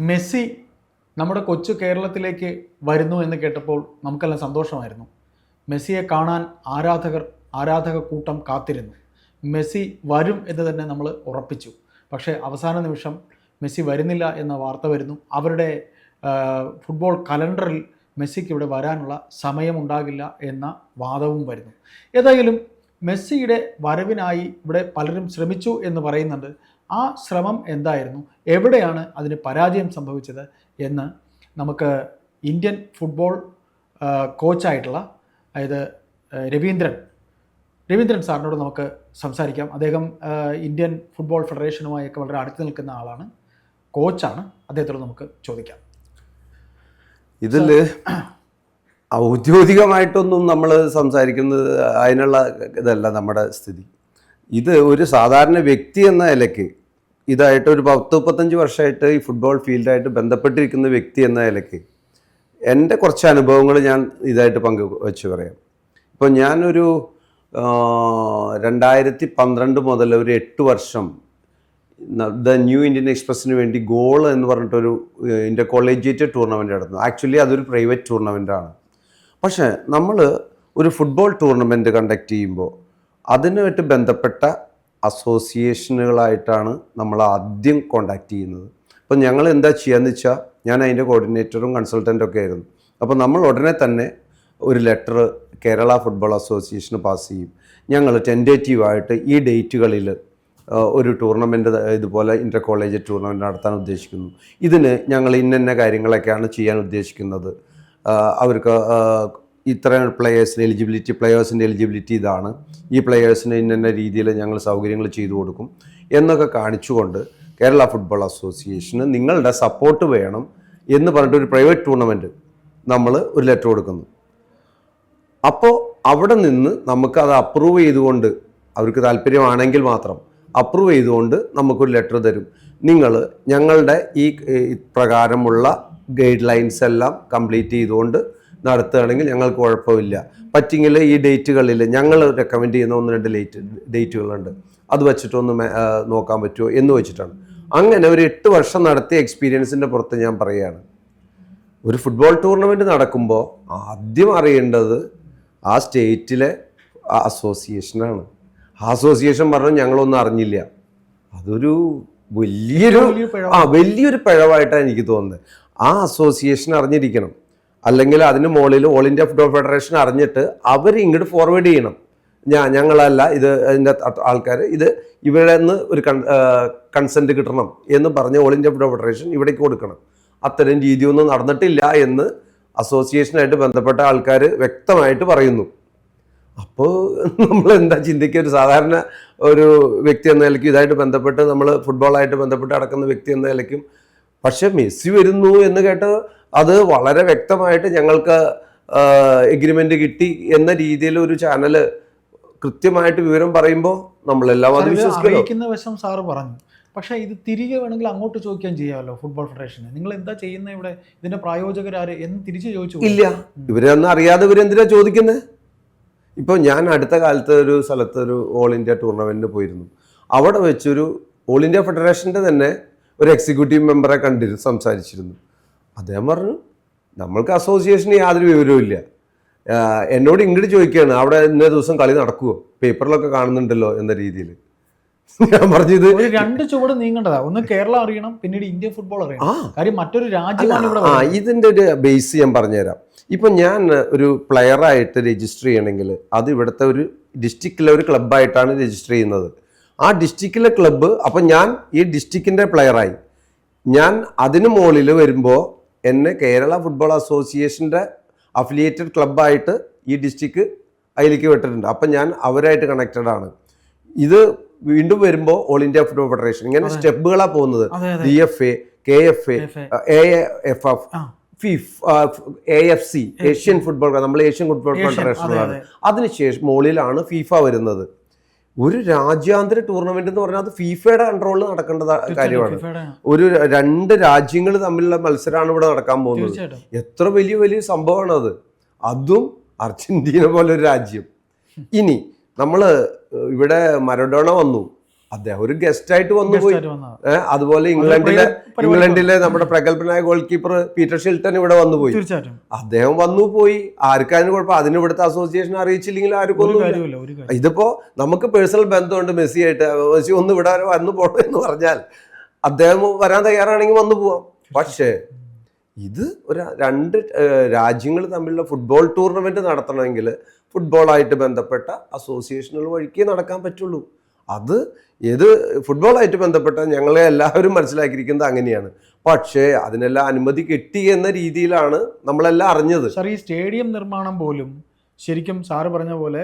Messi നമ്മുടെ കൊച്ചു കേരളത്തിലേക്ക് വരുന്നു എന്ന് കേട്ടപ്പോൾ നമുക്കെല്ലാം സന്തോഷമായിരുന്നു. മെസ്സിയെ കാണാൻ ആരാധകർ ആരാധക കൂട്ടം കാത്തിരുന്നു. മെസ്സി വരും എന്ന് തന്നെ നമ്മൾ ഉറപ്പിച്ചു. പക്ഷേ അവസാന നിമിഷം മെസ്സി വരുന്നില്ല എന്ന വാർത്ത വരുന്നു. അവരുടെ ഫുട്ബോൾ കലണ്ടറിൽ മെസ്സിക്ക് ഇവിടെ വരാനുള്ള സമയമുണ്ടാകില്ല എന്ന വാദവും വരുന്നു. ഏതായാലും മെസ്സിയുടെ വരവിനായി ഇവിടെ പലരും ശ്രമിച്ചു എന്ന് പറയുന്നുണ്ട്. ആ ശ്രമം എന്തായിരുന്നു? എവിടെയാണ് അതിന് പരാജയം സംഭവിച്ചത് എന്ന് നമുക്ക് ഇന്ത്യൻ ഫുട്ബോൾ കോച്ചായിട്ടുള്ള അതായത് രവീന്ദ്രൻ രവീന്ദ്രൻ സാറിനോട് നമുക്ക് സംസാരിക്കാം. അദ്ദേഹം ഇന്ത്യൻ ഫുട്ബോൾ ഫെഡറേഷനുമായൊക്കെ വളരെ അടുത്ത് നിൽക്കുന്ന ആളാണ്. കോച്ചാണ്. അദ്ദേഹത്തോട് നമുക്ക് ചോദിക്കാം. ഇതിൽ ഔദ്യോഗികമായിട്ടൊന്നും നമ്മൾ സംസാരിക്കുന്നത് അതിനുള്ള ഇതല്ല നമ്മുടെ സ്ഥിതി. ഇത് ഒരു സാധാരണ വ്യക്തി എന്ന നിലയ്ക്ക് ഇതായിട്ട് ഒരു പത്ത് മുപ്പത്തഞ്ച് വർഷമായിട്ട് ഈ ഫുട്ബോൾ ഫീൽഡായിട്ട് ബന്ധപ്പെട്ടിരിക്കുന്ന വ്യക്തി എന്ന നിലയ്ക്ക് എന്റെ കുറച്ച് അനുഭവങ്ങൾ ഞാൻ ഇതായിട്ട് പങ്കു വെച്ച് പറയാം. ഇപ്പോൾ ഞാനൊരു രണ്ടായിരത്തി പന്ത്രണ്ട് മുതൽ ഒരു എട്ട് വർഷം ദ ന്യൂ ഇന്ത്യൻ എക്സ്പ്രസ്സിന് വേണ്ടി ഗോൾ എന്ന് പറഞ്ഞിട്ടൊരു എന്റെ കോളേജിയേറ്റ് ടൂർണമെന്റ് നടന്നു. ആക്ച്വലി അതൊരു പ്രൈവറ്റ് ടൂർണമെന്റ് ആണ് പക്ഷേ നമ്മൾ ഒരു ഫുട്ബോൾ ടൂർണമെന്റ് കണ്ടക്ട് ചെയ്യുമ്പോൾ അതിനുമായിട്ട് ബന്ധപ്പെട്ട അസോസിയേഷനുകളായിട്ടാണ് നമ്മൾ ആദ്യം കോണ്ടാക്ട് ചെയ്യുന്നത്. അപ്പോൾ ഞങ്ങൾ എന്താ ചെയ്യാന്ന് വെച്ചാൽ ഞാൻ അതിന്റെ കോർഡിനേറ്ററും കൺസൾട്ടന്റും ഒക്കെ ആയിരുന്നു. അപ്പോൾ നമ്മൾ ഉടനെ തന്നെ ഒരു ലെറ്റർ കേരള ഫുട്ബോൾ അസോസിയേഷന് പാസ് ചെയ്യും. ഞങ്ങൾ ടെന്റേറ്റീവായിട്ട് ഈ ഡേറ്റുകളിൽ ഒരു ടൂർണമെന്റ് ഇതുപോലെ ഇന്റർ കോളേജ് ടൂർണമെന്റ് നടത്താൻ ഉദ്ദേശിക്കുന്നു. ഇതിന് ഞങ്ങൾ ഇന്ന കാര്യങ്ങളൊക്കെയാണ് ചെയ്യാൻ ഉദ്ദേശിക്കുന്നത്. അവർക്ക് ഇത്ര പ്ലെയേഴ്സിന് എലിജിബിലിറ്റി പ്ലെയേഴ്സിന്റെ എലിജിബിലിറ്റി ഇതാണ്. ഈ പ്ലെയേഴ്സിന് ഇന്ന രീതിയിൽ ഞങ്ങൾ സൗകര്യങ്ങൾ ചെയ്തു കൊടുക്കും. എന്നൊക്കെ കാണിച്ചുകൊണ്ട് കേരള ഫുട്ബോൾ അസോസിയേഷന് നിങ്ങളുടെ സപ്പോർട്ട് വേണം എന്ന് പറഞ്ഞിട്ട് ഒരു പ്രൈവറ്റ് ടൂർണമെന്റ് നമ്മൾ ഒരു ലെറ്റർ കൊടുക്കുന്നു. അപ്പോൾ അവിടെ നിന്ന് നമുക്ക് അത് അപ്രൂവ് ചെയ്തുകൊണ്ട് അവർക്ക് താല്പര്യമാണെങ്കിൽ മാത്രം അപ്രൂവ് ചെയ്തുകൊണ്ട് നമുക്കൊരു ലെറ്റർ തരും. നിങ്ങൾ ഞങ്ങളുടെ ഈ പ്രകാരമുള്ള ഗൈഡ് ലൈൻസ് എല്ലാം കംപ്ലീറ്റ് ചെയ്തുകൊണ്ട് നടത്തുകയാണെങ്കിൽ ഞങ്ങൾക്ക് കുഴപ്പമില്ല. പറ്റിങ്ങിൽ ഈ ഡേറ്റുകളിൽ ഞങ്ങൾ റെക്കമെൻഡ് ചെയ്യുന്ന ഒന്ന് രണ്ട് ലേറ്റ് ഡേറ്റുകളുണ്ട് അത് വെച്ചിട്ടൊന്ന് നോക്കാൻ പറ്റുമോ എന്ന് വെച്ചിട്ടാണ്. അങ്ങനെ ഒരു എട്ട് വർഷം നടത്തിയ എക്സ്പീരിയൻസിന്റെ പുറത്ത് ഞാൻ പറയുകയാണ്. ഒരു ഫുട്ബോൾ ടൂർണമെന്റ് നടക്കുമ്പോൾ ആദ്യം അറിയേണ്ടത് ആ സ്റ്റേറ്റിലെ അസോസിയേഷനാണ് ആ അസോസിയേഷൻ പറഞ്ഞു ഞങ്ങളൊന്നും അറിഞ്ഞില്ല. അതൊരു വലിയൊരു ആ വലിയൊരു പിഴവായിട്ടാണ് എനിക്ക് തോന്നുന്നത്. ആ അസോസിയേഷൻ അറിഞ്ഞിരിക്കണം. അല്ലെങ്കിൽ അതിന് മുകളിൽ ഓൾ ഇന്ത്യ ഫുട്ബോൾ ഫെഡറേഷൻ അറിഞ്ഞിട്ട് അവർ ഇങ്ങോട്ട് ഫോർവേഡ് ചെയ്യണം. ഞാൻ ഞങ്ങളല്ല ഇത് അതിന്റെ ആൾക്കാർ ഇത് ഇവിടെ നിന്ന് ഒരു കൺ കൺസെന്റ് കിട്ടണം എന്ന് പറഞ്ഞ് ഓൾ ഇന്ത്യ ഫുട്ബോൾ ഫെഡറേഷൻ ഇവിടേക്ക് കൊടുക്കണം. അത്തരം രീതിയൊന്നും നടന്നിട്ടില്ല എന്ന് അസോസിയേഷനായിട്ട് ബന്ധപ്പെട്ട ആൾക്കാർ വ്യക്തമായിട്ട് പറയുന്നു. അപ്പോൾ നമ്മൾ എന്താ ചിന്തിക്കുക? ഒരു സാധാരണ ഒരു വ്യക്തി എന്ന നിലയ്ക്കും ഇതായിട്ട് ബന്ധപ്പെട്ട് നമ്മൾ ഫുട്ബോളായിട്ട് ബന്ധപ്പെട്ട് നടക്കുന്ന വ്യക്തി എന്ന നിലയ്ക്കും പക്ഷെ മെസ്സി വരുന്നു എന്ന് കേട്ട് അത് വളരെ വ്യക്തമായിട്ട് ഞങ്ങൾക്ക് എഗ്രിമെന്റ് കിട്ടി എന്ന രീതിയിൽ ഒരു ചാനൽ കൃത്യമായിട്ട് വിവരം പറയുമ്പോൾ നമ്മളെല്ലാം അത് വിശ്വസിക്കുന്ന. അറിയിക്കുന്ന വശം സാറ് പറഞ്ഞു. പക്ഷേ ഇത് തിരികെ വേണമെങ്കിൽ അങ്ങോട്ട് ചോദിക്കാൻ ചെയ്യാമല്ലോ ഫുട്ബോൾ ഫെഡറേഷൻ നിങ്ങൾ എന്താ ചെയ്യുന്നത് ഇവിടെ? ഇതിന്റെ പ്രായോജകരാര് എന്ന് തിരിച്ചു ചോദിച്ചു ഇല്ല. ഇവരൊന്നും അറിയാതെ ഇവരെന്തിനാ ചോദിക്കുന്നത് ഇപ്പോൾ ഞാൻ അടുത്ത കാലത്ത് ഒരു സ്ഥലത്ത് ഒരു ഓൾ ഇന്ത്യ ടൂർണമെന്റിന് പോയിരുന്നു. അവിടെ വെച്ചൊരു ഓൾ ഇന്ത്യ ഫെഡറേഷന്റെ തന്നെ ഒരു എക്സിക്യൂട്ടീവ് മെമ്പറെ കണ്ടിരുന്നു സംസാരിച്ചിരുന്നു. അദ്ദേഹം പറഞ്ഞു നമ്മൾക്ക് അസോസിയേഷന് യാതൊരു വിവരവും ഇല്ല. എന്നോട് ഇങ്ങോട്ട് ചോദിക്കുകയാണ് അവിടെ ഇന്ന ദിവസം കളി നടക്കുമോ പേപ്പറിലൊക്കെ കാണുന്നുണ്ടല്ലോ എന്ന രീതിയിൽ ഞാൻ പറഞ്ഞത് രണ്ട് ചുവട് നീങ്ങേണ്ടതാ. ഒന്ന് കേരളം അറിയണം പിന്നീട് ഇന്ത്യൻ ഫുട്ബോൾ അറിയണം. കാര്യം മറ്റൊരു രാജ്യമാണ് ഇവിടെ ആ ഇതിന്റെ ഇതിന്റെ ഒരു ബേസ് ഞാൻ പറഞ്ഞുതരാം. ഇപ്പം ഞാൻ ഒരു പ്ലെയറായിട്ട് രജിസ്റ്റർ ചെയ്യണമെങ്കിൽ അത് ഇവിടുത്തെ ഒരു ഡിസ്ട്രിക്റ്റിലെ ഒരു ക്ലബ്ബായിട്ടാണ് രജിസ്റ്റർ ചെയ്യുന്നത്. ആ ഡിസ്ട്രിക്റ്റിലെ ക്ലബ്ബ് അപ്പം ഞാൻ ഈ ഡിസ്ട്രിക്റ്റിന്റെ പ്ലെയറായി ഞാൻ അതിന് മുകളിൽ വരുമ്പോൾ എന്നെ കേരള ഫുട്ബോൾ അസോസിയേഷന്റെ അഫിലിയേറ്റഡ് ക്ലബ്ബായിട്ട് ഈ ഡിസ്ട്രിക്ട് അതിലേക്ക് വിട്ടിട്ടുണ്ട്. അപ്പം ഞാൻ അവരായിട്ട് കണക്റ്റഡ് ആണ്. ഇത് വീണ്ടും വരുമ്പോൾ ഓൾ ഇന്ത്യ ഫുട്ബോൾ ഫെഡറേഷൻ ഇങ്ങനെ സ്റ്റെപ്പുകളാണ് പോകുന്നത്. D F A K F A. A F F FIFA A F C Asian football നമ്മൾ ഏഷ്യൻ ഫുട്ബോൾ ഏഷ്യൻ, ഫെഡറേഷനാണ് അതിനുശേഷം മുകളിലാണ് ഫിഫ വരുന്നത്. ഒരു രാജ്യാന്തര ടൂർണമെന്റ് എന്ന് പറഞ്ഞാൽ അത് ഫീഫയുടെ കൺട്രോളിൽ നടക്കേണ്ട കാര്യമാണ്. ഒരു രണ്ട് രാജ്യങ്ങൾ തമ്മിലുള്ള മത്സരമാണ് ഇവിടെ നടക്കാൻ പോകുന്നത്. എത്ര വലിയ വലിയ സംഭവമാണ് അത്. അതും അർജന്റീന പോലെ ഒരു രാജ്യം. ഇനി നമ്മൾ ഇവിടെ മരഡോണ വന്നു. അദ്ദേഹം ഒരു ഗസ്റ്റ് ആയിട്ട് വന്നു പോയി. അതുപോലെ ഇംഗ്ലണ്ടിലെ ഇംഗ്ലണ്ടിലെ നമ്മുടെ പ്രഗത്ഭനായ ഗോൾ കീപ്പർ പീറ്റർ ഷിൽട്ടൺ ഇവിടെ വന്നു പോയി. അദ്ദേഹം വന്നു പോയി. ആർക്കാനും കുഴപ്പം. അതിന് ഇവിടുത്തെ അസോസിയേഷൻ അറിയിച്ചില്ലെങ്കിൽ ആർക്കും ഇതിപ്പോ നമുക്ക് പേഴ്സണൽ ബന്ധമുണ്ട് മെസ്സി ആയിട്ട് മെസ്സി ഒന്ന് ഇവിടെ വന്നു പോകണം എന്ന് പറഞ്ഞാൽ അദ്ദേഹം വരാൻ തയ്യാറാണെങ്കിൽ വന്നു പോവാം. പക്ഷേ ഇത് ഒരു രണ്ട് രാജ്യങ്ങൾ തമ്മിലുള്ള ഫുട്ബോൾ ടൂർണമെന്റ് നടത്തണമെങ്കിൽ ഫുട്ബോളായിട്ട് ബന്ധപ്പെട്ട അസോസിയേഷനുകൾ വഴിക്കേ നടക്കാൻ പറ്റുള്ളൂ. അത് ഏത് ഫുട്ബോളായിട്ട് ബന്ധപ്പെട്ട ഞങ്ങളെ എല്ലാവരും മനസ്സിലാക്കിയിരിക്കുന്നത് അങ്ങനെയാണ്. പക്ഷേ അതിനെല്ലാം അനുമതി കിട്ടി എന്ന രീതിയിലാണ് നമ്മളെല്ലാം അറിഞ്ഞത്. സാർ ഈ സ്റ്റേഡിയം നിർമ്മാണം പോലും ശരിക്കും സാറ് പറഞ്ഞ പോലെ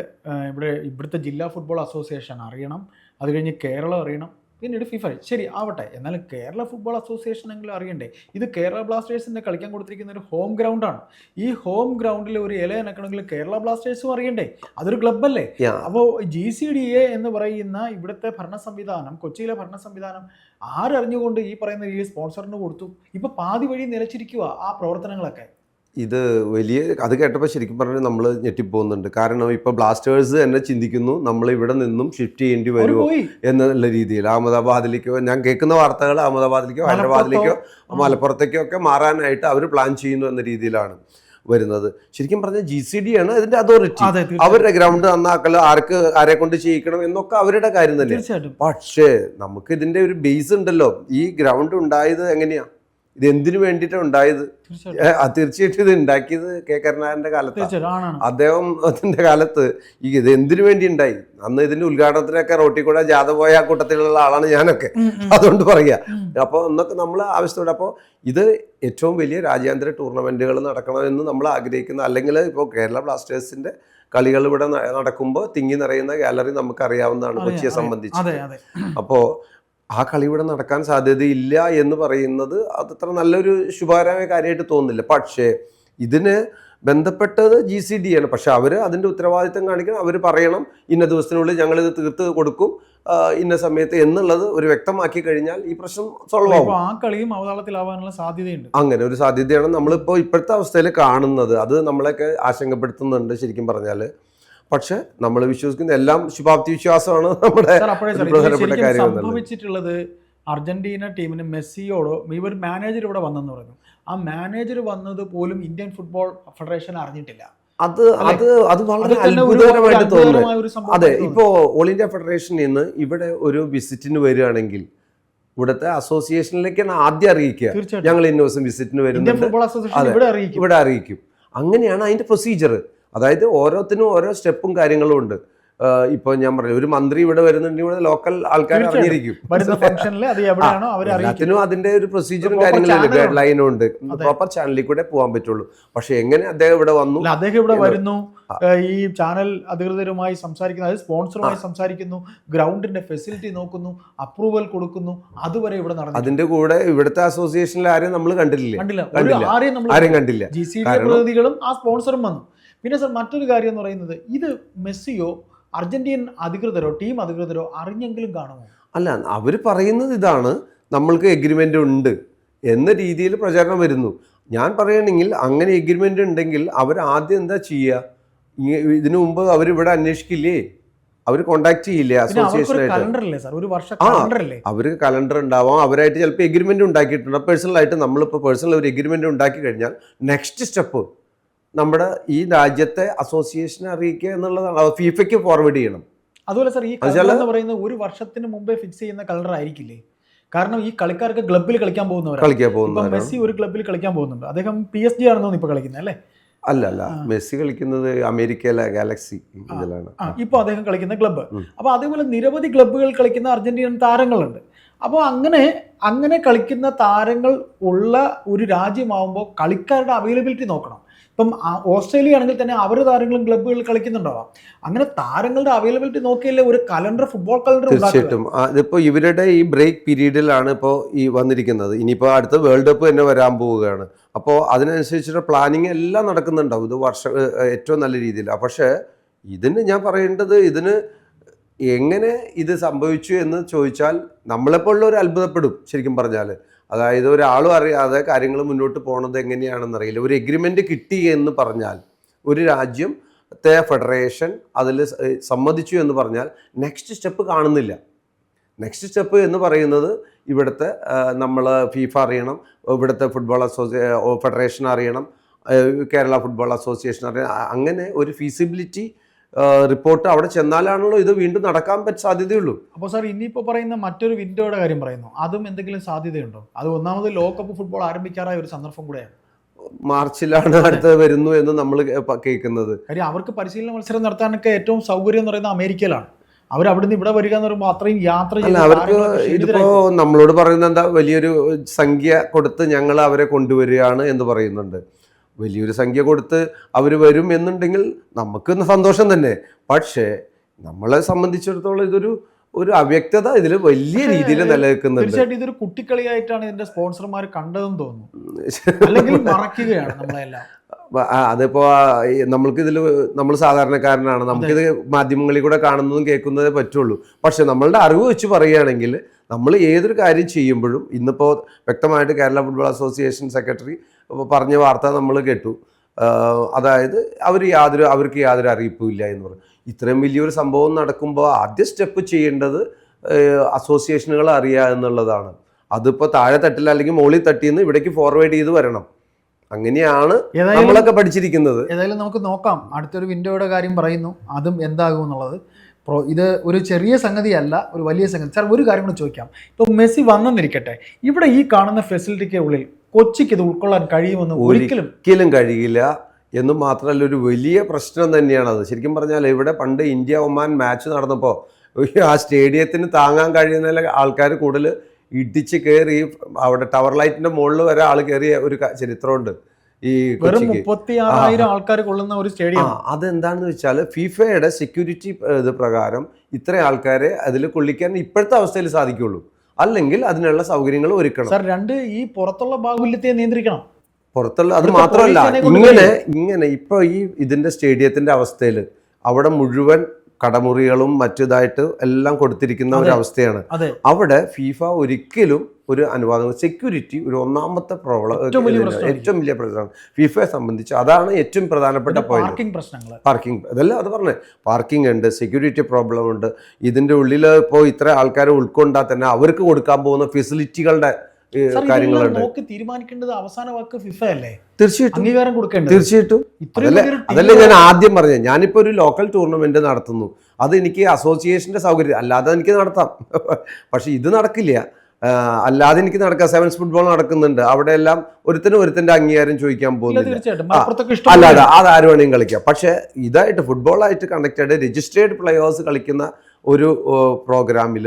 ഇവിടെ ഇവിടുത്തെ ജില്ലാ ഫുട്ബോൾ അസോസിയേഷൻ അറിയണം. അത് കഴിഞ്ഞ് കേരളം അറിയണം. പിന്നീട് ഫിഫ ശരി ആവട്ടെ. എന്നാലും കേരള ഫുട്ബോൾ അസോസിയേഷൻ എങ്കിലും അറിയണ്ടേ ഇത് കേരള ബ്ലാസ്റ്റേഴ്സിന്റെ കളിക്കാൻ കൊടുത്തിരിക്കുന്ന ഒരു ഹോം ഗ്രൗണ്ടാണ് ഈ ഹോം ഗ്രൗണ്ടിൽ ഒരു ഇല അനക്കണമെങ്കിൽ കേരള ബ്ലാസ്റ്റേഴ്സും അറിയണ്ടേ? അതൊരു ക്ലബ്ബല്ലേ. അപ്പോൾ ജി സി ഡി എ എന്ന് പറയുന്ന ഇവിടുത്തെ ഭരണ സംവിധാനം കൊച്ചിയിലെ ഭരണ സംവിധാനം ആരറിഞ്ഞുകൊണ്ട് ഈ പറയുന്ന രീതിയിൽ സ്പോൺസറിന് കൊടുത്തു. ഇപ്പൊ പാതി വഴി നിലച്ചിരിക്കുക ആ പ്രവർത്തനങ്ങളൊക്കെ. ഇത് വലിയ അത് കേട്ടപ്പോൾ ശരിക്കും പറഞ്ഞാൽ നമ്മൾ ഞെട്ടിപ്പോകുന്നുണ്ട്. കാരണം ഇപ്പോൾ ബ്ലാസ്റ്റേഴ്സ് തന്നെ ചിന്തിക്കുന്നു നമ്മൾ ഇവിടെ നിന്നും ഷിഫ്റ്റ് ചെയ്യേണ്ടി വരുമോ എന്നുള്ള രീതിയിൽ. അഹമ്മദാബാദിലേക്കോ ഞാൻ കേൾക്കുന്ന വാർത്തകൾ അഹമ്മദാബാദിലേക്കോ ഹൈദരാബാദിലേക്കോ. മലപ്പുറത്തേക്കോ ഒക്കെ മാറാനായിട്ട് അവർ പ്ലാൻ ചെയ്യുന്നു എന്ന രീതിയിലാണ് വരുന്നത്. ശരിക്കും പറഞ്ഞാൽ ജി സി ഡി ആണ് അതിന്റെ അതോറിറ്റി അവരുടെ ഗ്രൗണ്ട് നന്നാക്കൽ ആർക്ക് ആരെ കൊണ്ട് ചെയ്യിക്കണം എന്നൊക്കെ അവരുടെ കാര്യം തന്നെ പക്ഷേ നമുക്ക് ഇതിന്റെ ഒരു ബേസ് ഉണ്ടല്ലോ. ഈ ഗ്രൗണ്ട് ഉണ്ടായത് എങ്ങനെയാ? ഇത് എന്തിനു വേണ്ടിയിട്ടാണ് ഉണ്ടായത്? തീർച്ചയായിട്ടും. ഇത് ഉണ്ടാക്കിയത് കെ കരുണാകരന്റെ കാലത്ത്. തീർച്ചയായിട്ടും ആണാണ്. അദ്ദേഹം അതിന്റെ കാലത്ത് ഈ ഇത് എന്തിനു വേണ്ടി ഉണ്ടായി? അന്ന് ഇതിന്റെ ഉദ്ഘാടനത്തിനൊക്കെ റോട്ടിൽ കൂടെ ജാഥ പോയ കൂട്ടത്തിലുള്ള ആളാണ് ഞാനൊക്കെ. അതുകൊണ്ട് പറയാ. അപ്പൊ അപ്പോൾ ഒന്നൊക്കെ നമ്മൾ ആവശ്യത്തോടെ അപ്പോൾ ഇത് ഏറ്റവും വലിയ രാജ്യാന്തര ടൂർണമെന്റുകൾ നടക്കണമെന്ന് നമ്മൾ ആഗ്രഹിക്കുന്ന. അല്ലെങ്കിൽ ഇപ്പോൾ കേരള ബ്ലാസ്റ്റേഴ്സിന്റെ കളികൾ ഇവിടെ നടക്കുമ്പോൾ തിങ്ങി നിറയുന്ന ഗാലറി നമുക്ക് അറിയാവുന്നതാണ് അറിയാം, കൊച്ചിയെ സംബന്ധിച്ച് അപ്പോൾ ആ കളി ഇവിടെ നടക്കാൻ സാധ്യതയില്ല എന്ന് പറയുന്നത് അതത്ര നല്ലൊരു ശുഭാരമായ കാര്യമായിട്ട് തോന്നുന്നില്ല. പക്ഷേ ഇതിന് ബന്ധപ്പെട്ടത് ജി സി ഡി ആണ്. പക്ഷെ അവർ അതിന്റെ ഉത്തരവാദിത്തം കാണിക്കണം. അവർ പറയണം ഇന്ന ദിവസത്തിനുള്ളിൽ ഞങ്ങളിത് തീർത്ത് കൊടുക്കും ഇന്ന സമയത്ത് എന്നുള്ളത് ഒരു വ്യക്തമാക്കി കഴിഞ്ഞാൽ ഈ പ്രശ്നം സോൾവ് ആവും. ആ കളിയും അവതാളത്തിലാവാനുള്ള സാധ്യതയുണ്ട്. അങ്ങനെ ഒരു സാധ്യതയാണ് നമ്മളിപ്പോൾ ഇപ്പോഴത്തെ അവസ്ഥയിൽ കാണുന്നത്. അത് നമ്മളെയൊക്കെ ആശങ്കപ്പെടുത്തുന്നുണ്ട് ശരിക്കും പറഞ്ഞാൽ പക്ഷെ നമ്മൾ വിശ്വസിക്കുന്ന എല്ലാം ശുഭാപ്തി വിശ്വാസമാണ് നമ്മുടെ പ്രധാനപ്പെട്ട കാര്യം സംഭവിച്ചിട്ടുള്ളത് അർജന്റീന ടീമിന് മെസ്സിയോടോ ഇവർ മാനേജർ ഇവിടെ വന്നെന്ന് പറഞ്ഞു. ആ മാനേജർ വന്നത് പോലും ഇന്ത്യൻ ഫുട്ബോൾ ഫെഡറേഷൻ അറിഞ്ഞിട്ടില്ല. അത് അത് അത് വളരെ അത്ഭുതകരമായിട്ട് തോന്നുന്നു ഒരു അതെ. ഇപ്പോ ഓൾ ഇന്ത്യ ഫെഡറേഷൻ ഇന്ന് ഇവിടെ ഒരു വിസിറ്റിന് വരികയാണെങ്കിൽ ഇവിടുത്തെ അസോസിയേഷനിലേക്കാണ് ആദ്യം അറിയിക്കുക. ഞങ്ങൾ ഇന്ന ദിവസം വിസിറ്റിന് വരുന്നുണ്ട്. ഫുട്ബോൾ അസോസിയേഷൻ അതെ. ഇവിടെ അറിയിക്കും. ഇവിടെ അറിയിക്കും. അങ്ങനെയാണ് അതിന്റെ പ്രൊസീജിയർ അതായത് ഓരോത്തിനും ഓരോ സ്റ്റെപ്പും കാര്യങ്ങളും ഉണ്ട്. ഇപ്പൊ ഞാൻ പറഞ്ഞു ഒരു മന്ത്രി ഇവിടെ വരുന്നുണ്ടെങ്കിൽ ഇവിടെ ലോക്കൽ ആൾക്കാർ. അറിഞ്ഞിരിക്കും. വരുന്ന ഫംഗ്ഷനിൽ അത് എവിടെയാണോ അവർ അറിയിക്കും എല്ലാത്തിനും അതിന്റെ ഒരു പ്രൊസീജിയറും കാര്യങ്ങളും ഗൈഡ് ലൈനും ഉണ്ട്. പ്രോപ്പർ ചാനലിൽ കൂടെ പോകാൻ പറ്റുള്ളൂ. പക്ഷെ എങ്ങനെ അദ്ദേഹം ഇവിടെ വന്നു അദ്ദേഹം ഇവിടെ വരുന്നു. ഈ ചാനൽ അധികൃതരുമായി സംസാരിക്കുന്നു. അതായത് സ്പോൺസറുമായി സംസാരിക്കുന്നു. ഗ്രൗണ്ടിന്റെ ഫെസിലിറ്റി നോക്കുന്നു. അപ്രൂവൽ കൊടുക്കുന്നു. അതുവരെ ഇവിടെ നടന്നു അതിന്റെ കൂടെ ഇവിടുത്തെ അസോസിയേഷനിൽ ആരെയും നമ്മൾ കണ്ടില്ലേ. ആരെയും കണ്ടില്ല. ജി സി പ്രതിനിധികളും ആ സ്പോൺസറും വന്നു. പിന്നെ സർ മറ്റൊരു കാര്യം എന്ന് പറയുന്നത് ഇത് മെസ്സിയോ അർജന്റീൻ അധികൃതരോ ടീം അധികൃതരോ അറിഞ്ഞെങ്കിലും കാണുമോ? അല്ല അവർ പറയുന്നത് ഇതാണ് നമ്മൾക്ക് എഗ്രിമെന്റ് ഉണ്ട് എന്ന രീതിയിൽ പ്രചാരണം വരുന്നു. ഞാൻ പറയുകയാണെങ്കിൽ അങ്ങനെ എഗ്രിമെന്റ് ഉണ്ടെങ്കിൽ അവർ ആദ്യം എന്താ ചെയ്യുക ഇതിനു മുമ്പ് അവർ ഇവിടെ അന്വേഷിക്കില്ലേ? അവർ കോണ്ടാക്ട് ചെയ്യില്ലേ അസോസിയേഷനായിട്ട് ആ. അവർ കലണ്ടർ ഉണ്ടാവാം. അവരായിട്ട് ചിലപ്പോൾ എഗ്രിമെന്റ് ഉണ്ടാക്കിയിട്ടുണ്ട്. പേഴ്സണലായിട്ട് നമ്മളിപ്പോൾ പേഴ്സണൽ ഒരു എഗ്രിമെന്റ് ഉണ്ടാക്കി കഴിഞ്ഞാൽ നെക്സ്റ്റ് സ്റ്റെപ്പ് നമ്മുടെ ഈ രാജ്യത്തെ അസോസിയേഷനെ അറിയിക്കുക എന്നുള്ളതാണ്. ഫീഫയ്ക്ക് ഫോർവേഡ് ചെയ്യണം. അതുപോലെ സാർ ഈ കളർ എന്ന് പറയുന്നത് ഒരു വർഷത്തിന് മുമ്പേ ഫിക്സ് ചെയ്യുന്ന കളർ ആയിരിക്കില്ലേ? കാരണം ഈ കളിക്കാർക്ക് ക്ലബ്ബിൽ കളിക്കാൻ പോകുന്നവരാണ്. മെസ്സി ഒരു ക്ലബ്ബിൽ കളിക്കാൻ പോകുന്നുണ്ട്. അദ്ദേഹം പി എസ് ജി ആണെന്നോ ഇപ്പൊ കളിക്കുന്നത് അല്ലേ? അല്ല അല്ല മെസ്സി കളിക്കുന്നത് അമേരിക്കയിലെ ഗാലക്സി ഇതിലാണ്. ഇപ്പൊ ഇപ്പോൾ അദ്ദേഹം കളിക്കുന്ന ക്ലബ്ബ് അപ്പൊ അപ്പോൾ അതേപോലെ നിരവധി ക്ലബ്ബുകൾ കളിക്കുന്ന അർജന്റീനൻ താരങ്ങളുണ്ട്. അപ്പോൾ അങ്ങനെ അങ്ങനെ കളിക്കുന്ന താരങ്ങൾ ഉള്ള ഒരു രാജ്യമാവുമ്പോൾ കളിക്കാരുടെ അവൈലബിലിറ്റി നോക്കണം. ഇപ്പം ഓസ്ട്രേലിയ ആണെങ്കിൽ തന്നെ അവർ താരങ്ങളും ക്ലബുകൾ കളിക്കുന്നുണ്ടാവാം. അങ്ങനെ താരങ്ങളുടെ അവൈലബിലിറ്റി നോക്കിയല്ലേ ഒരു കലണ്ടർ ഫുട്ബോൾ കലണ്ടർ തീർച്ചയായിട്ടും. അതിപ്പോൾ ഇവരുടെ ഈ ബ്രേക്ക് പീരീഡിലാണ് ഇപ്പോൾ ഈ വന്നിരിക്കുന്നത്. ഇനിയിപ്പോൾ അടുത്ത വേൾഡ് കപ്പ് തന്നെ വരാൻ പോവുകയാണ്. അപ്പോൾ അതിനനുസരിച്ചുള്ള പ്ലാനിങ് എല്ലാം നടക്കുന്നുണ്ടാവും. ഇത് വർഷ ഏറ്റവും നല്ല രീതിയിൽ. പക്ഷേ ഇതിന് ഞാൻ പറയേണ്ടത് ഇതിന് എങ്ങനെ ഇത് സംഭവിച്ചു എന്ന് ചോദിച്ചാൽ നമ്മളെപ്പോലുള്ളവർ അത്ഭുതപ്പെടും ശരിക്കും പറഞ്ഞാൽ അതായത് ഒരാളും അറിയാതെ കാര്യങ്ങൾ മുന്നോട്ട് പോകണത് എങ്ങനെയാണെന്ന് അറിയില്ല. ഒരു എഗ്രിമെന്റ് കിട്ടി എന്ന് പറഞ്ഞാൽ ഒരു രാജ്യം ത്തെ ഫെഡറേഷൻ അതിൽ സമ്മതിച്ചു എന്ന് പറഞ്ഞാൽ നെക്സ്റ്റ് സ്റ്റെപ്പ് കാണുന്നില്ല. നെക്സ്റ്റ് സ്റ്റെപ്പ് എന്ന് പറയുന്നത് ഇവിടുത്തെ നമ്മൾ ഫീഫ അറിയണം ഇവിടുത്തെ ഫുട്ബോൾ അസോസിയേ ഫെഡറേഷൻ അറിയണം കേരള ഫുട്ബോൾ അസോസിയേഷൻ അറിയണം അങ്ങനെ ഒരു ഫീസിബിലിറ്റി റിപ്പോർട്ട് അവിടെ ചെന്നാലാണല്ലോ ഇത് വീണ്ടും നടക്കാൻ പറ്റ സാധ്യതയുള്ളൂ. അപ്പോൾ സാർ ഇനിയിപ്പോൾ പറയുന്ന മറ്റൊരു വിൻഡോയുടെ കാര്യം പറയുന്നു. അതും എന്തെങ്കിലും സാധ്യതയുണ്ടോ? അത് ഒന്നാമത് ലോകകപ്പ് ഫുട്ബോൾ ആരംഭിക്കാറായ ഒരു സന്ദർഭം കൂടെയാണ് മാർച്ചിലാണ് അടുത്ത് വരുന്നു എന്ന് നമ്മൾ കേൾക്കുന്നത്. കാര്യം അവർക്ക് പരിശീലന മത്സരം നടത്താനൊക്കെ ഏറ്റവും സൗകര്യം എന്ന് പറയുന്നത് അമേരിക്കയിലാണ്. അവർ അവിടുന്ന് ഇവിടെ വരിക എന്ന് പറയുമ്പോൾ അത്രയും യാത്ര അവർക്ക് ഇതിപ്പോ നമ്മളോട് പറയുന്ന എന്താ വലിയൊരു സംഖ്യ കൊടുത്ത് ഞങ്ങൾ അവരെ കൊണ്ടുവരികയാണ് എന്ന് പറയുന്നുണ്ട്. വലിയൊരു സംഖ്യ കൊടുത്ത് അവർ വരും എന്നുണ്ടെങ്കിൽ നമുക്ക് സന്തോഷം തന്നെ. പക്ഷേ നമ്മളെ സംബന്ധിച്ചിടത്തോളം ഇതൊരു ഒരു അവ്യക്തത ഇതിൽ വലിയ രീതിയിൽ നിലനിൽക്കുന്നുണ്ട്. തീർച്ചയായിട്ടും ഇതൊരു കുട്ടിക്കളിയായിട്ടാണ് ഇതിന്റെ സ്പോൺസർമാർ കണ്ടതെന്ന് തോന്നുന്നു. അല്ലെങ്കിൽ മറക്കുകയാണ് നമ്മളെല്ലാം. ആ, അതിപ്പോ ആ, ഈ നമ്മൾക്കിതിൽ നമ്മൾ സാധാരണക്കാരനാണ്. നമുക്കിത് മാധ്യമങ്ങളിൽ കൂടെ കാണുന്നതും കേൾക്കുന്നതേ പറ്റുള്ളൂ. പക്ഷെ നമ്മളുടെ അറിവ് വെച്ച് പറയുകയാണെങ്കിൽ നമ്മൾ ഏതൊരു കാര്യം ചെയ്യുമ്പോഴും ഇന്നിപ്പോൾ വ്യക്തമായിട്ട് കേരള ഫുട്ബോൾ അസോസിയേഷൻ സെക്രട്ടറി പറഞ്ഞ വാർത്ത നമ്മൾ കേട്ടു. അതായത് അവർ യാതൊരു അവർക്ക് യാതൊരു അറിയിപ്പും ഇല്ല എന്ന് പറഞ്ഞു. ഇത്രയും വലിയൊരു സംഭവം നടക്കുമ്പോൾ ആദ്യ സ്റ്റെപ്പ് ചെയ്യേണ്ടത് അസോസിയേഷനുകൾ അറിയുക എന്നുള്ളതാണ്. അതിപ്പോൾ താഴെ തട്ടില്ല അല്ലെങ്കിൽ മുകളിൽ തട്ടിന്ന് ഇവിടേക്ക് ഫോർവേഡ് ചെയ്ത് വരണം. അങ്ങനെയാണ് നമ്മളൊക്കെ പഠിച്ചിരിക്കുന്നത്. ഏതായാലും നമുക്ക് നോക്കാം. അടുത്തൊരു വിൻഡോയുടെ കാര്യം പറയുന്നു. അതും എന്താകും എന്നുള്ളത്. ഇത് ഒരു ചെറിയ സംഗതിയല്ല ഒരു വലിയ സംഗതി. സാർ ഒരു കാര്യം കൂടി ചോദിക്കാം. ഇപ്പോൾ മെസ്സി വന്നെന്നിരിക്കട്ടെ ഇവിടെ ഈ കാണുന്ന ഫെസിലിറ്റിക്ക് ഉള്ളിൽ കൊച്ചിക്ക് ഇത് ഉൾക്കൊള്ളാൻ കഴിയുമെന്ന് ഒരിക്കലും ഒരിക്കലും കഴിയില്ല എന്ന് മാത്രമല്ല ഒരു വലിയ പ്രശ്നം തന്നെയാണത് ശരിക്കും പറഞ്ഞാൽ ഇവിടെ പണ്ട് ഇന്ത്യ ഒമാൻ മാച്ച് നടന്നപ്പോൾ ആ സ്റ്റേഡിയത്തിന് താങ്ങാൻ കഴിയുന്ന ആൾക്കാർ കൂടുതൽ ഇടിച്ച് കയറി അവിടെ ടവർ ലൈറ്റിന്റെ മുകളിൽ വരെ ആൾ കയറിയ ഒരു ചരിത്രമുണ്ട് ഈ വെറും മുപ്പത്തി ആറായിരം ആൾക്കാർ കൊള്ളുന്ന ഒരു സ്റ്റേഡിയം. അതെന്താണെന്ന് വെച്ചാൽ ഫിഫയുടെ സെക്യൂരിറ്റി ഇത് പ്രകാരം ഇത്ര ആൾക്കാരെ അതിൽ കൊള്ളിക്കാൻ ഇപ്പോഴത്തെ അവസ്ഥയിൽ സാധിക്കുള്ളൂ. അല്ലെങ്കിൽ അതിനുള്ള സൗകര്യങ്ങൾ ഒരുക്കണം. സാർ രണ്ട് ഈ പുറത്തുള്ള ബാഹുല്യത്തെ നിയന്ത്രിക്കണം. പുറത്തുള്ള അത് മാത്രമല്ല ഇങ്ങനെ ഇങ്ങനെ ഇപ്പൊ ഈ ഇതിന്റെ സ്റ്റേഡിയത്തിന്റെ അവസ്ഥയിൽ അവിടെ മുഴുവൻ കടമുറികളും മറ്റേതായിട്ട് എല്ലാം കൊടുത്തിരിക്കുന്ന ഒരു അവസ്ഥയാണ് അവിടെ ഫീഫ ഒരിക്കലും ഒരു അനുവാദം സെക്യൂരിറ്റി ഒരു ഒന്നാമത്തെ പ്രോബ്ലം ഏറ്റവും വലിയ പ്രശ്നമാണ് ഫിഫയെ സംബന്ധിച്ച് അതാണ് ഏറ്റവും പ്രധാനപ്പെട്ട പോയിന്റ് പാർക്കിംഗ് പ്രശ്നങ്ങൾ പാർക്കിംഗ് ഇതെല്ലാം അത് പറഞ്ഞേ. പാർക്കിംഗ് ഉണ്ട് സെക്യൂരിറ്റി പ്രോബ്ലം ഉണ്ട്. ഇതിന്റെ ഉള്ളിൽ ഇപ്പോൾ ഇത്ര ആൾക്കാരെ ഉൾക്കൊണ്ടാൽ തന്നെ അവർക്ക് കൊടുക്കാൻ പോകുന്ന ഫെസിലിറ്റികളുടെ കാര്യങ്ങളുണ്ട്. നോക്കി തീരുമാനിക്കേണ്ടത് അവസാന വാക്ക് ഫിഫ അല്ലേ? തീർച്ചയായിട്ടും. അംഗീകാരം കൊടുക്കേണ്ടത്. തീർച്ചയായിട്ടും. അതല്ലേ ഞാൻ ആദ്യം പറഞ്ഞത്. ഞാനിപ്പോൾ ഒരു ലോക്കൽ ടൂർണമെന്റ് നടത്തുന്നു. അത് എനിക്ക് അസോസിയേഷന്റെ സൗകര്യം അല്ലാതെ എനിക്ക് നടത്താം. പക്ഷെ ഇത് നടക്കില്ല. അല്ലാതെ എനിക്ക് നടക്കാം. സെവൻസ് ഫുട്ബോൾ നടക്കുന്നുണ്ട്. അവിടെ എല്ലാം ഒരുത്തനും ഒരുത്തന്റെ അംഗീകാരം ചോദിക്കാൻ പോകുന്നു പോകുന്നില്ല. അല്ലാതെ അത് ആര് വേണമെങ്കിലും കളിക്കാം. പക്ഷെ ഇതായിട്ട് ഫുട്ബോളായിട്ട് കണക്റ്റഡ് രജിസ്റ്റേർഡ് പ്ലെയേഴ്സ് കളിക്കുന്ന ഒരു പ്രോഗ്രാമിൽ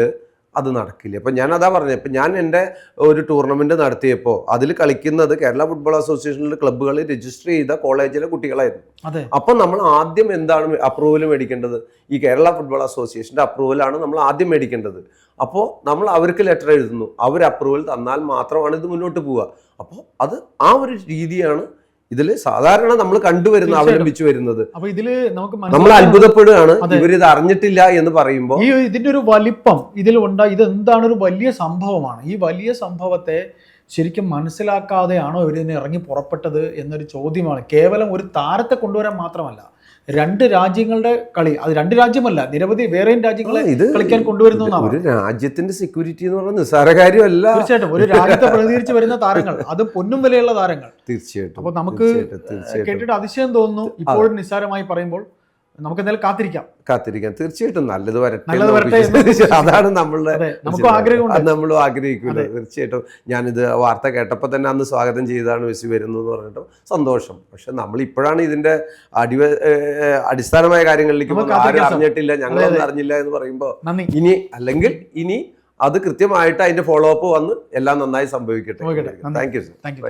അത് നടക്കില്ല. അപ്പം ഞാൻ അതാ പറഞ്ഞത് ഇപ്പം ഞാൻ എന്റെ ഒരു ടൂർണമെന്റ് നടത്തിയപ്പോൾ അതിൽ കളിക്കുന്നത് കേരള ഫുട്ബോൾ അസോസിയേഷനിൽ ക്ലബ്ബുകൾ രജിസ്റ്റർ ചെയ്ത കോളേജിലെ കുട്ടികളായിരുന്നു. അതെ. അപ്പം നമ്മൾ ആദ്യം എന്താണ് അപ്രൂവൽ മേടിക്കേണ്ടത്? ഈ കേരള ഫുട്ബോൾ അസോസിയേഷന്റെ അപ്രൂവലാണ് നമ്മൾ ആദ്യം മേടിക്കേണ്ടത്. അപ്പോൾ നമ്മൾ അവർക്ക് ലെറ്റർ എഴുതുന്നു. അവർ അപ്രൂവൽ തന്നാൽ മാത്രമാണ് ഇത് മുന്നോട്ട് പോവുക. അപ്പോൾ അത് ആ ഒരു രീതിയാണ് ഇതിൽ സാധാരണ നമ്മൾ കണ്ടുവരുന്ന. അവലംബിച്ചു വരുന്നത്. അപ്പൊ ഇതിൽ നമുക്ക് നമ്മൾ അത്ഭുതപ്പെടുകയാണ്. അതെ. ഇവരിത് അറിഞ്ഞിട്ടില്ല എന്ന് പറയുമ്പോൾ ഈ ഇതിന്റെ ഒരു വലിപ്പം ഇതിൽ ഉണ്ടായി ഇത് എന്താണ് ഒരു വലിയ സംഭവമാണ്? ഈ വലിയ സംഭവത്തെ ശരിക്കും മനസ്സിലാക്കാതെയാണോ ഇവരിതിനെ ഇറങ്ങി പുറപ്പെട്ടത് എന്നൊരു ചോദ്യമാണ്. കേവലം ഒരു താരത്തെ കൊണ്ടുവരാൻ മാത്രമല്ല. രണ്ട് രാജ്യങ്ങളുടെ കളി. അത് രണ്ട് രാജ്യമല്ല നിരവധി വേറെയും രാജ്യങ്ങളെ ഇത് കളിക്കാൻ കൊണ്ടുവരുന്നു ഒരു രാജ്യത്തിന്റെ സെക്യൂരിറ്റി എന്ന് പറഞ്ഞാൽ നിസ്സാര കാര്യമല്ല. തീർച്ചയായിട്ടും ഒരു രാജ്യത്തെ പ്രതികരിച്ച് വരുന്ന താരങ്ങൾ അത് പൊന്നും വിലയുള്ള താരങ്ങൾ. തീർച്ചയായിട്ടും അപ്പൊ നമുക്ക് കേട്ടിട്ട് അതിശയം തോന്നുന്നു. ഇപ്പോഴും നിസ്സാരമായി പറയുമ്പോൾ നമുക്ക് എന്തായാലും കാത്തിരിക്കാം. കാത്തിരിക്കാം. തീർച്ചയായിട്ടും നല്ലത് വരട്ടെ അതാണ് നമ്മളുടെ നമ്മളും ആഗ്രഹിക്കുന്നത്. തീർച്ചയായിട്ടും ഞാനിത് വാർത്ത കേട്ടപ്പോൾ തന്നെ അന്ന് സ്വാഗതം ചെയ്താണ് മെസ്സി വരുന്നത് എന്ന് പറഞ്ഞിട്ട് സന്തോഷം. പക്ഷെ നമ്മൾ ഇപ്പോഴാണ് ഇതിന്റെ അടിവ അടിസ്ഥാനമായ കാര്യങ്ങളിലേക്ക് ആരും അറിഞ്ഞിട്ടില്ല. ഞങ്ങൾ ഞങ്ങളൊന്നും അറിഞ്ഞില്ല എന്ന് പറയുമ്പോൾ ഇനി അല്ലെങ്കിൽ ഇനി അത് കൃത്യമായിട്ട് അതിന്റെ ഫോളോ അപ്പ് വന്ന് എല്ലാം നന്നായി സംഭവിക്കട്ടെ. Thank you you thank you